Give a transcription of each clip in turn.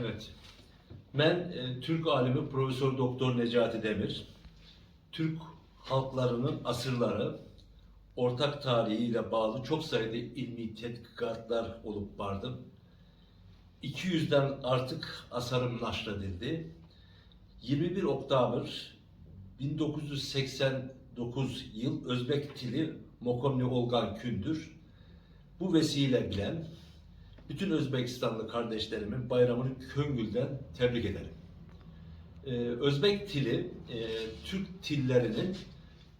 Evet. Ben e, Türk alimi Profesör Doktor Necati Demir. Türk halklarının asırları ortak tarihiyle bağlı çok sayıda ilmi tetkikatlar olup vardı. 200'den artık asarım naşredildi. 21 Oktober 1989 yıl Özbek dili Mokomni Olgan Kündür. Bu vesile bilen bütün Özbekistanlı kardeşlerimin bayramını Köngül'den tebrik ederim. Ee, Özbek dili e, Türk dillerinin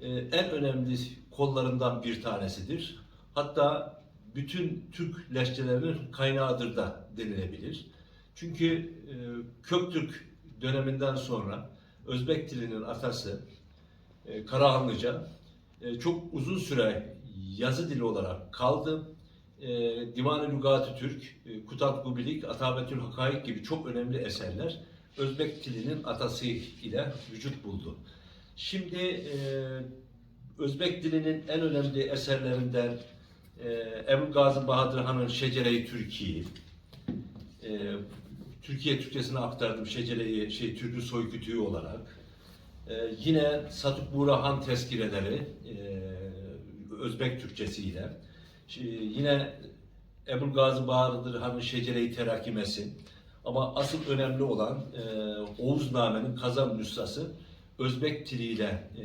e, en önemli kollarından bir tanesidir. Hatta bütün Türk lehçelerinin kaynağıdır da denilebilir. Çünkü e, Köktürk döneminden sonra Özbek dilinin atası e, Karahanlıca e, çok uzun süre yazı dili olarak kaldı. E, Divan-ı Lügat-ı Türk, e, Kutat Gubilik, Atabetül Hakaik gibi çok önemli eserler Özbek dilinin atası ile vücut buldu. Şimdi e, Özbek dilinin en önemli eserlerinden e, Ebu Gazi Bahadır Han'ın Şecere-i Türkiye, e, Türkiye Türkçesine aktardım Şecere-i şey, Türkü Soykütüğü olarak. E, yine Satuk Burahan tezkireleri e, Özbek Türkçesiyle. Şi- yine Ebu Gazi Bahadır Han'ın Şecere-i Terakimesi. Ama asıl önemli olan e, Oğuznamene'nin kazan nüshası Özbek diliyle e,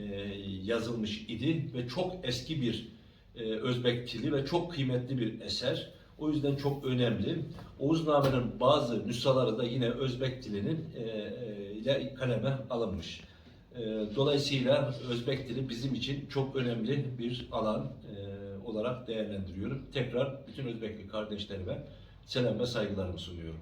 yazılmış idi ve çok eski bir e, Özbek dili ve çok kıymetli bir eser. O yüzden çok önemli. Oğuzname'nin bazı nüshaları da yine Özbek dilinin e, e, kaleme alınmış. E, dolayısıyla Özbek dili bizim için çok önemli bir alan e, olarak değerlendiriyorum. Tekrar bütün Özbekli kardeşlerime selam ve saygılarımı sunuyorum.